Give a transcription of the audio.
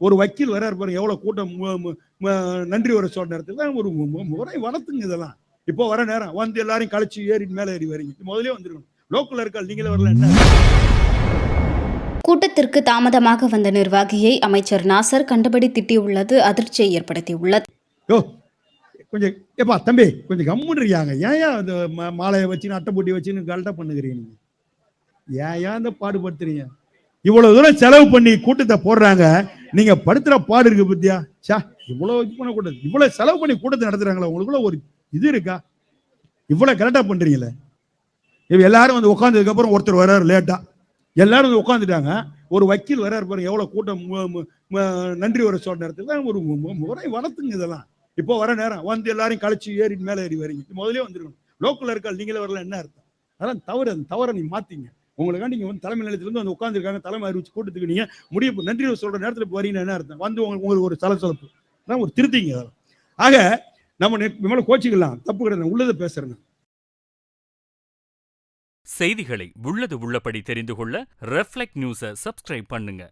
ஒரு வக்கீல் வர பாருங்க எவ்வளவு கூட்டம் நன்றி வர சொல்ற நேரத்தில் தான் ஒரு முறை வளர்த்துங்க இதெல்லாம். இப்போ வர நேரம். வந்து எல்லாரையும் கழிச்சு ஏறி மேலே ஏறி வரீங்க. முதலே வந்துருக்கணும். லோக்கல்ல இருக்கா நீங்களே வரல என்ன? கூட்டத்திற்கு தாமதமாக வந்த நிர்வாகியை அமைச்சர் நாசர் கண்டபடி திட்டியுள்ளது அதிர்ச்சியை ஏற்படுத்தியுள்ளது. கொஞ்சம் ஏப்பா தம்பி கொஞ்சம் கம்முன்னு இருக்காங்க ஏன் ஏன் அந்த மாலையை வச்சுன்னு அட்டை போட்டி வச்சுன்னு கரெக்டாக பண்ணுகிறீங்க ஏன் ஏன் இந்த பாடுபடுத்துறீங்க? இவ்வளவு தூரம் செலவு பண்ணி கூட்டத்தை போடுறாங்க. நீங்க படுத்துற பாடு இருக்கு பத்தியா? சா இவ்வளவு இது பண்ணக்கூடாது இவ்வளவு செலவு பண்ணி கூட்டத்தை நடத்துறாங்களா உங்களுக்குள்ள ஒரு இது இருக்கா? இவ்வளவு கரெக்டா பண்றீங்களே. இவ எல்லாரும் வந்து உட்காந்ததுக்கு அப்புறம் ஒருத்தர் வர்றாரு லேட்டா எல்லாரும் வந்து உட்காந்துட்டாங்க ஒரு வக்கீல் வர்றாரு பாருங்க எவ்வளவு கூட்டம் நன்றி வர சொல்ற நேரத்தில் ஒரு முறை வளர்த்துங்க இதெல்லாம். இப்போ வர நேரம் வந்து எல்லாரையும் கழிச்சு ஏறி மேலே ஏறி வரீங்க. முதலே வந்துருக்கணும். லோக்கல் இருக்கா நீங்களே வரல என்ன அர்த்தம்? அதெல்லாம் தவறு அந்த தவறை நீ மாத்தீங்க. உங்களுக்காண்டி நீங்கள் வந்து தலைமை நிலையத்திலேருந்து வந்து உட்காந்துருக்காங்க தலைமை அறிவிச்சு கூட்டத்துக்கு நீங்கள் முடிய நன்றி சொல்கிற நேரத்தில் இப்போ வரீங்கன்னா என்ன அர்த்தம்? வந்து உங்களுக்கு உங்களுக்கு ஒரு சலசலப்பு. அதான் ஒரு திருத்திங்க அதெல்லாம். ஆக நம்ம மேலே கோச்சிக்கலாம். தப்பு கிடையாது. உள்ளதை பேசுகிறேங்க செய்திகளை உள்ளது உள்ளபடி தெரிந்து கொள்ள ரெஃப்ளெக்ட் நியூஸை சப்ஸ்கிரைப் பண்ணுங்க.